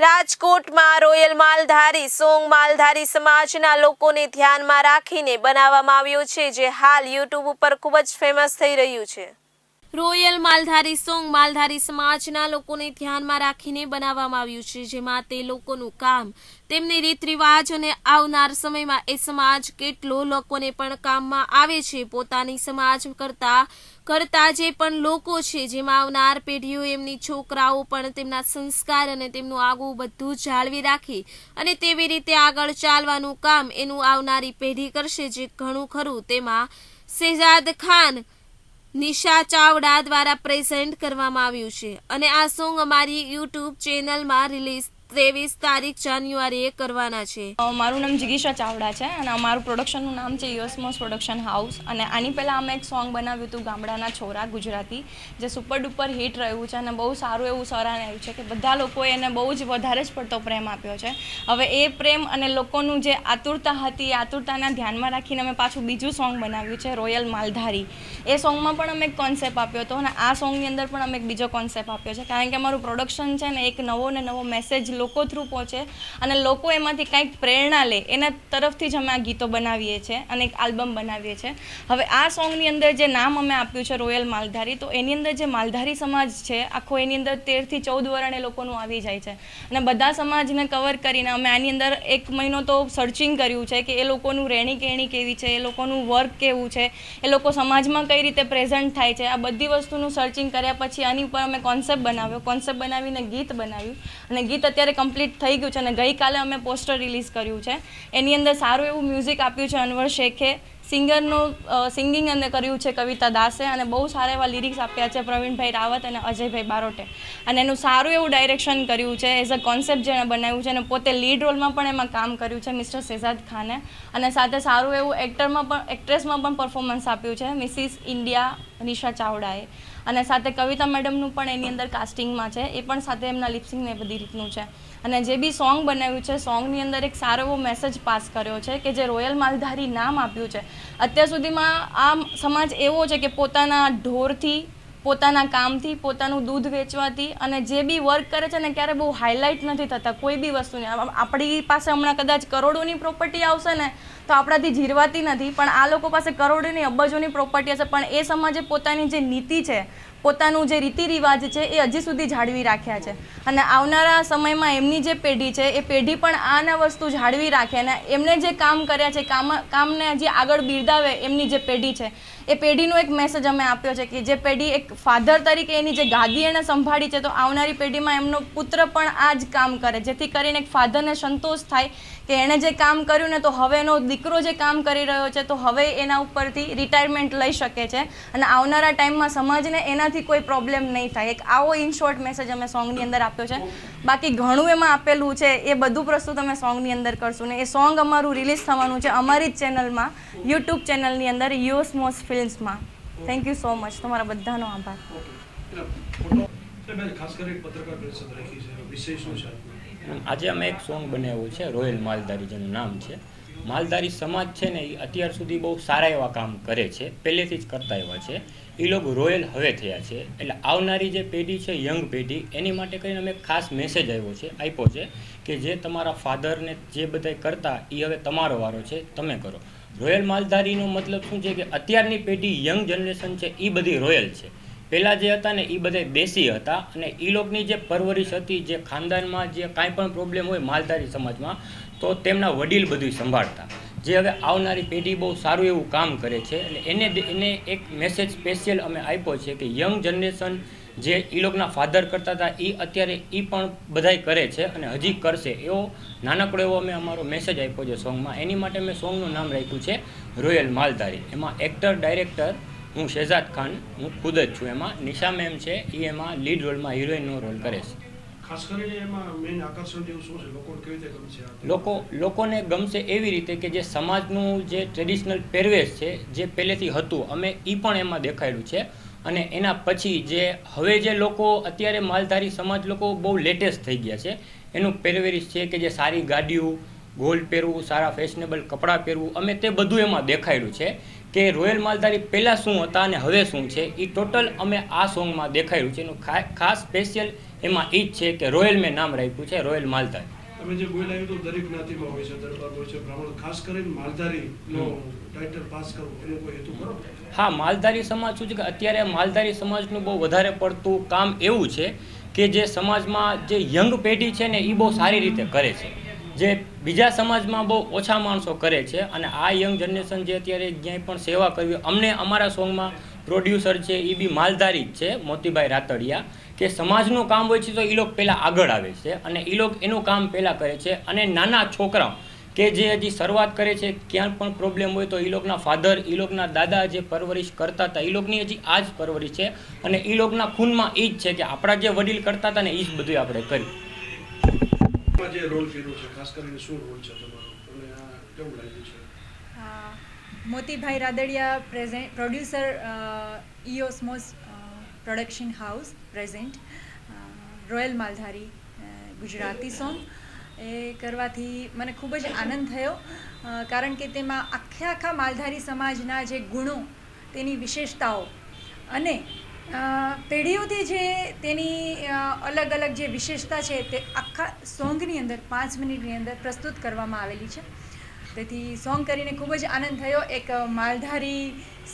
રાજકોટમાં રોયલ માલધારી, સોંગ માલધારી સમાજના લોકોને ધ્યાનમાં રાખીને બનાવવામાં આવ્યું છે, જે હાલ યુટ્યુબ ઉપર ખૂબ જ ફેમસ થઈ રહ્યું છે. રોયલ માલધારી સોંગ માલધારી સમાજના લોકોને ધ્યાનમાં રાખીને બનાવવામાં આવ્યું છે, જેમાં તે લોકોનું કામ, તેમની રીત રિવાજ અને આવનાર સમયમાં એ સમાજ કેટલો લોકોને પણ કામમાં આવે છે, પોતાની સમાજ કરતા કરતા જે પણ લોકો છે, જેમાં આવનાર પેઢીઓ એમની છોકરાઓ પણ તેમના સંસ્કાર અને તેમનું આગવું બધું જાળવી રાખે અને તેવી રીતે આગળ ચાલવાનું કામ એનું આવનારી પેઢી કરશે, જે ઘણું ખરું. તેમાં શહેજાદ ખાન નિશા ચાવડા દ્વારા પ્રેઝન્ટ કરવામાં આવ્યું છે. અને આ સોંગ અમારી યુટ્યુબ ચેનલમાં રિલીઝ ત્રેવીસ તારીખ જાન્યુઆરીએ કરવાના છે. મારું નામ જિગીશા ચાવડા છે અને અમારું પ્રોડક્શનનું નામ છે યોસમોસ પ્રોડક્શન હાઉસ અને આની પહેલાં અમે એક સોંગ બનાવ્યું હતું ગામડાના છોરા ગુજરાતી, જે સુપર ડુપર હિટ રહ્યું છે અને બહુ સારું એવું સરાહન આવ્યું છે કે બધા લોકોએ એને બહુ જ વધારે જ પડતો પ્રેમ આપ્યો છે. હવે એ પ્રેમ અને લોકોનું જે આતુરતા હતી એ આતુરતાના ધ્યાનમાં રાખીને અમે પાછું બીજું સોંગ બનાવ્યું છે, રોયલ માલધારી. એ સોંગમાં પણ અમે એક કોન્સેપ્ટ આપ્યો હતો અને આ સોંગની અંદર પણ અમે એક બીજો કોન્સેપ્ટ આપ્યો છે. કારણ કે અમારું પ્રોડક્શન છે ને એક નવો ને નવો મેસેજ લોકો થ્રુ પહોંચે અને લોકો એમાંથી કંઈક પ્રેરણા લે, એના તરફથી જ અમે આ ગીતો બનાવીએ છીએ અને એક આલ્બમ બનાવીએ છીએ. હવે આ સોંગની અંદર જે નામ અમે આપ્યું છે રોયલ માલધારી તો એની અંદર જે માલધારી સમાજ છે, આખો એની અંદર તેરથી ચૌદ વરણ એ લોકોનું આવી જાય છે. અને બધા સમાજને કવર કરીને અમે આની અંદર એક મહિનો તો સર્ચિંગ કર્યું છે કે એ લોકોનું રહેણી કહેણી કેવી છે, એ લોકોનું વર્ક કેવું છે, એ લોકો સમાજમાં કઈ રીતે પ્રેઝન્ટ થાય છે, આ બધી વસ્તુનું સર્ચિંગ કર્યા પછી આની ઉપર અમે કોન્સેપ્ટ બનાવ્યો. કોન્સેપ્ટ બનાવીને ગીત બનાવ્યું. અને ગીત અત્યારે કમ્પ્લીટ થઈ ગયું છે અને ગઈકાલે અમે પોસ્ટર રિલીઝ કર્યું છે. એની અંદર સારું એવું મ્યુઝિક આપ્યું છે અનવર શેખે. સિંગરનું સિંગિંગ અને કર્યું છે કવિતા દાસે અને બહુ સારા એવા લિરિક્સ આપ્યા છે પ્રવીણભાઈ રાવત અને અજયભાઈ બારોટે. અને એનું સારું એવું ડાયરેક્શન કર્યું છે એઝ અ કોન્સેપ્ટ જેણે બનાવ્યું છે અને પોતે લીડ રોલમાં પણ એમાં કામ કર્યું છે મિસ્ટર શેઝાદ ખાને. અને સાથે સારું એવું એક્ટરમાં પણ એક્ટ્રેસમાં પણ પરફોર્મન્સ આપ્યું છે મિસિસ ઇન્ડિયા નિશા ચાવડાએ. અને સાથે કવિતા મેડમનું પણ એની અંદર કાસ્ટિંગમાં છે, એ પણ સાથે એમના લિપસિંગ ને બધી રીતનું છે. અને જે બી સોંગ બનાવ્યું છે સોંગની અંદર એક સારો એવો મેસેજ પાસ કર્યો છે કે જે રોયલ માલધારી નામ આપ્યું છે. અત્યાર સુધીમાં આ સમાજ એવો છે કે પોતાના ઢોરથી, પોતાના કામથી, પોતાનું દૂધ વેચવાથી અને જે બી વર્ક કરે છે ને ક્યારે બહુ હાઇલાઇટ નથી થતા કોઈ બી વસ્તુને. આપણી પાસે હમણાં કદાચ કરોડોની પ્રોપર્ટી આવશે ને તો આપણાથી જીરવાતી નથી, પણ આ લોકો પાસે કરોડોની અબજોની પ્રોપર્ટી હશે. પણ એ સમાજે પોતાની જે નીતિ છે પોતાનું જે રીતિ રિવાજ છે એ હજી સુધી જાળવી રાખ્યા છે. અને આવનારા સમયમાં એમની જે પેઢી છે, એ પેઢી પણ આના વસ્તુ જાળવી રાખે અને એમને જે કામ કર્યા છે, કામ, કામને હજી આગળ બિરદાવે એમની જે પેઢી છે, એ પેઢીનો એક મેસેજ અમે આપ્યો છે કે જે પેઢી એક ફાધર તરીકે એની જે ગાદી એણે સંભાળી છે, તો આવનારી પેઢીમાં એમનો પુત્ર પણ આ જ કામ કરે, જેથી કરીને એક ફાધરને સંતોષ થાય કે એણે જે કામ કર્યું ને તો હવે એનો દીકરો જે કામ કરી રહ્યો છે, તો હવે એના ઉપરથી રિટાયરમેન્ટ લઈ શકે છે. અને આવનારા ટાઈમમાં સમાજને એનાથી કોઈ પ્રોબ્લેમ નહીં થાય. એક આવો ઇન શોર્ટ મેસેજ અમે સોંગની અંદર આપ્યો છે. બાકી ઘણું એમાં આપેલું છે, એ બધું પ્રસ્તુત અમે સોંગની અંદર કરશું. ને એ સોંગ અમારું રિલીઝ થવાનું છે અમારી જ ચેનલમાં યુટ્યુબ ચેનલની અંદર યુએસમોસ ફિલ્મ્સમાં થેન્ક યુ સો મચ તમારા બધાનો આભાર. ખાસ કરીને પત્રકાર પરિષદ રાખી છે વિશેષ છે? આજે અમે એક સોંગ બનાવ્યું છે રોયલ માલધારી જેનું નામ છે. માલધારી સમાજ છે ને એ અત્યાર સુધી બહુ સારા એવા કામ કરે છે, પહેલેથી જ કરતા એવા છે. એ લોકો રોયલ હવે થયા છે. એટલે આવનારી જે પેઢી છે, યંગ પેઢી, એની માટે કરીને અમે ખાસ મેસેજ આવ્યો છે આપ્યો છે કે જે તમારા ફાધરને જે બધાય કરતા એ હવે તમારો વારો છે, તમે કરો. રોયલ માલધારીનો મતલબ શું છે કે અત્યારની પેઢી યંગ જનરેશન છે એ બધી રોયલ છે. પહેલાં જે હતા ને એ બધા દેશી હતા અને એ લોકોની જે પરવરિશ હતી, જે ખાનદાનમાં જે કાંઈ પણ પ્રોબ્લેમ હોય માલધારી સમાજમાં, તો તેમના વડીલ બધું સંભાળતા. જે હવે આવનારી પેઢી બહુ સારું એવું કામ કરે છે એટલે એને એને એક મેસેજ સ્પેશિયલ અમે આપ્યો છે કે યંગ જનરેશન જે એ લોકોના ફાધર કરતા હતા એ અત્યારે એ પણ બધાય કરે છે અને હજી કરશે. એવો નાનકડો એવો અમે અમારો મેસેજ આપ્યો છે સોંગમાં એની માટે મેં સોંગનું નામ રાખ્યું છે રોયલ માલધારી. એમાં એક્ટર ડાયરેક્ટર હું શહેજાદ ખાન હું ખુદ જ છું. એમાં નિશા મેમ છે એ એમાં લીડ રોલમાં હિરોઈનનો રોલ કરે છે. ખાસ કરીને એમાં મેઇન આકર્ષણ જેવું શું છે? લોકોને કેવી રીતે ગમશે લોકો લોકોને ગમશે એવી રીતે કે જે સમાજનું જે ટ્રેડિશનલ પહેરવેશ છે જે પહેલેથી હતું અમે એ પણ એમાં દેખાડ્યું છે. અને એના પછી જે હવે જે લોકો અત્યારે માલધારી સમાજ લોકો બહુ લેટેસ્ટ થઈ ગયા છે. એનું પહેરવેશ છે કે જે સારી ગાડીઓ ગોલ્ડ પહેરવું સારા ફેશનેબલ કપડાં પહેરવું અમે તે બધું એમાં દેખાડ્યું છે. કે રોયલ માલધારી પહેલાં શું હતા અને હવે શું છે એ ટોટલ અમે આ સોંગમાં દેખાયું છે. એનું ખાસ સ્પેશિયલ એમાં એ જ છે કે રોયલ મેં નામ રાખ્યું છે રોયલ માલધારી. તમે જે બોલ્યા તો દરેક જ્ઞાતિમાં હોય છે દરબાર હોય છે બ્રાહ્મણ ખાસ કરીને માલધારીનો ટાઇટલ પાસ કરવો એનો કોઈ હેતુ ખરો? હા માલધારી સમાજ શું છે કે અત્યારે માલધારી સમાજનું બહુ વધારે પડતું કામ એવું છે કે જે સમાજમાં જે યંગ પેઢી છે ને એ બહુ સારી રીતે કરે છે. જે બીજા સમાજમાં બહુ ઓછા માણસો કરે છે અને આ યંગ જનરેશન જે અત્યારે ક્યાંય પણ સેવા કરવી, અમને અમારા સોંગમાં પ્રોડ્યુસર છે એ બી માલધારી જ છે, મોતીભાઈ રાતડિયા, કે સમાજનું કામ હોય છે તો એ લોકો પહેલાં આગળ આવે છે અને એ લોકો એનું કામ પહેલાં કરે છે અને નાના છોકરાઓ કે જે હજી શરૂઆત કરે છે ક્યાં પણ પ્રોબ્લેમ હોય તો એ લોકોના ફાધર એ લોકોના દાદા જે પરવરિશ કરતા હતા એ લોકોની હજી આ જ પરવરિશ છે અને એ લોકોના ખૂનમાં એ જ છે કે આપણા જે વડીલ કરતા હતા ને એ જ બધું આપણે કર્યું. જે રોલ કર્યો છે, ખાસ કરીને શું રોલ છે તમારો? અને આ કેવું લાગ્યું છે? Motibhai Radadiya present producer ઇઓસ્મોસ production house present. Royal Maldhari Gujarati song. એ કરવાથી મને ખૂબ જ આનંદ થયો કારણ કે તેમાં આખે આખા માલધારી સમાજના જે ગુણો, તેની વિશેષતાઓ અને પેઢીઓથી જે તેની અલગ અલગ જે વિશેષતા છે તે આખા સોંગની અંદર, પાંચ મિનિટની અંદર પ્રસ્તુત કરવામાં આવેલી છે. તેથી સોંગ કરીને ખૂબ જ આનંદ થયો. એક માલધારી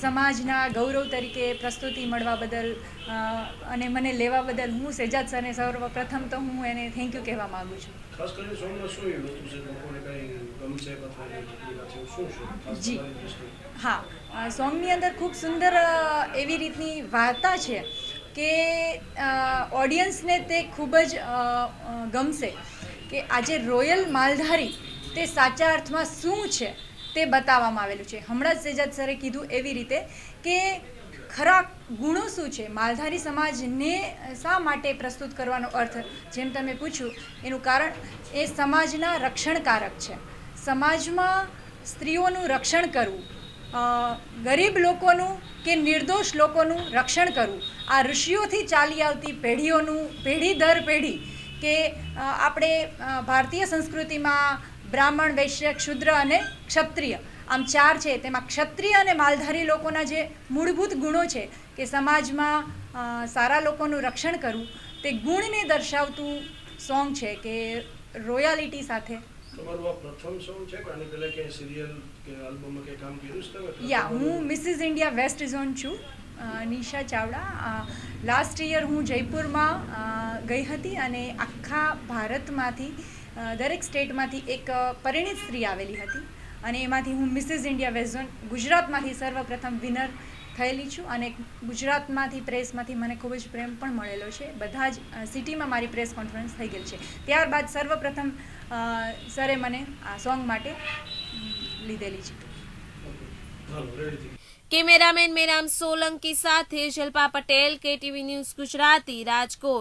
સમાજના ગૌરવ તરીકે પ્રસ્તુતિ મળવા બદલ અને મને લેવા બદલ હું સેજાદ સરને સર્વપ્રથમ તો હું એને થેન્ક યુ કહેવા માગું છું. ખાસ કરીને સોંગમાં શું એવું હતું છે? લોકોને કંઈ ગમશે અથવા કંઈ તકલીફ છે એવું શું શું ખાસ જી. હા. સોંગની અંદર ખૂબ સુંદર એવી રીતની વાર્તા છે કે ઓડિયન્સને તે ખૂબ જ ગમશે કે આજે રોયલ માલધારી તે સાચા અર્થમાં શું છે તે બતાવવામાં આવેલું છે. હમણાં જ સેજાદ સરે કીધું એવી રીતે કે ખરા ગુણો શું છે? માલધારી સમાજને શા માટે પ્રસ્તુત કરવાનો અર્થ? જેમ તમે પૂછ્યું, એનું કારણ એ સમાજના રક્ષણકારક છે. સમાજમાં સ્ત્રીઓનું રક્ષણ કરવું ગરીબ લોકોનું કે નિર્દોષ લોકોનું રક્ષણ કરવું, આ ઋષિઓથી ચાલી આવતી પેઢીઓનું પેઢી દર પેઢી કે આપણે ભારતીય સંસ્કૃતિમાં બ્રાહ્મણ વૈશ્ય ક્ષુદ્ર અને ક્ષત્રિય. આમ ચાર છે. તેમાં ક્ષત્રિય અને માલધારી લોકોના જે મૂળભૂત ગુણો છે કે સમાજમાં સારા લોકોનું રક્ષણ કરવું તે ગુણને દર્શાવતું સોંગ છે કે રોયાલિટી સાથે. તમારું આ પ્રથમ સોંગ છે કે આની પહેલા ક્યાંય સિરિયલ કે આલ્બમમાં કંઈ કામ કર્યું છે તમે? યા હું મિસિસ ઇન્ડિયા વેસ્ટ ઝોન છું. નિશા ચાવડા. લાસ્ટ યર હું જયપુરમાં ગઈ હતી અને આખા ભારતમાંથી દરેક સ્ટેટમાંથી એક પરિણિત સ્ત્રી આવેલી હતી અને એમાંથી હું મિસિસ ઇન્ડિયા વેઝોન ઝોન ગુજરાતમાંથી સર્વપ્રથમ વિનર થયેલી છું અને ગુજરાતમાંથી, પ્રેસમાંથી મને ખૂબ જ પ્રેમ પણ મળેલો છે. બધા જ સિટીમાં મારી પ્રેસ કોન્ફરન્સ થઈ ગઈ છે. ત્યારબાદ સર્વપ્રથમ સરે મને આ સોંગ માટે લીધેલી છે. કેમેરામેન મેરામ સોલંકી સાથે શિલ્પા પટેલ, કેટીવી ન્યૂઝ ગુજરાતી, રાજકોટ.